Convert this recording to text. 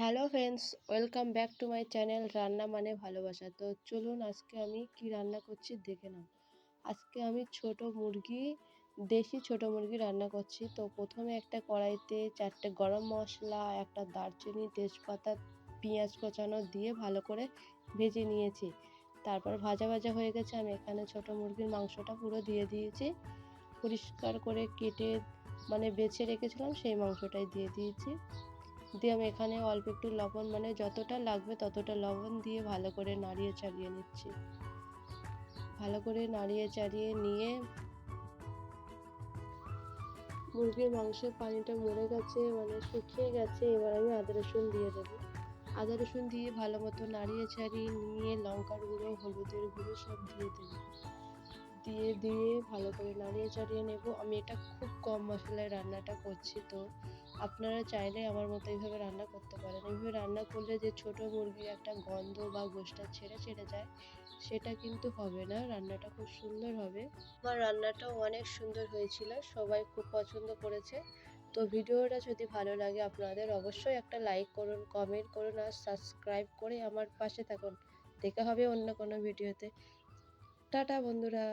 Hello friends welcome back to my channel রান্না মানে ভালোবাসা তো চলুন আজকে আমি কি রান্না করছি দেখে নাও। আজকে আমি ছোট মুরগি, দেশি ছোট মুরগি রান্না করছি। তো প্রথমে একটা কড়াইতে চারটে গরম মশলা, একটা দারচিনি, তেজপাতা, পেঁয়াজ কোচানো দিয়ে ভালো করে ভেজে নিয়েছি। তারপর ভাজা ভাজা হয়ে গেছে, আমি এখানে ছোট মুরগির মাংসটা পুরো দিয়ে দিয়েছি। পরিষ্কার করে কেটে মানে বেছে রেখেছিলাম, সেই মাংসটাই দিয়ে দিয়েছি। দিয়ে আমি এখানে অল্প একটু লবণ মানে যতটা লাগবে ততটা লবণ দিয়ে ভালো করে নাড়িয়ে চালিয়ে নিচ্ছি। ভালো করে নাড়িয়ে চাড়িয়ে নিয়ে মুরগির মাংসের পানিটা মরে গেছে মানে শুকিয়ে গেছে, এবার আমি আদা, রসুন দিয়ে দেবো। আদা, রসুন দিয়ে ভালো মতো নাড়িয়ে চাড়িয়ে নিয়ে লঙ্কার গুঁড়ো, হলুদের গুঁড়ো সব দিয়ে দেবো। দিয়ে দিয়ে ভালো করে নাড়িয়ে চাড়িয়ে নেব। আমি এটা খুব কম মশলায় রান্নাটা করছি তো। আপনারা চাইলে আমার মতো এইভাবে রান্না করতে পারেন। এইভাবে রান্না করলে যে ছোট মুরগির একটা গন্ধ বা গোষ্ঠটা ছেড়ে ছেড়ে যায়, সেটা কিন্তু হবে না। রান্নাটা খুব সুন্দর হবে। আমার রান্নাটাও অনেক সুন্দর হয়েছিল, সবাই খুব পছন্দ করেছে। তো ভিডিওটা যদি ভালো লাগে আপনাদের, অবশ্যই একটা লাইক করুন কমেন্ট করুন আর সাবস্ক্রাইব করে আমার পাশে থাকুন। দেখা হবে অন্য কোনো ভিডিওতে। টাটা বন্ধুরা।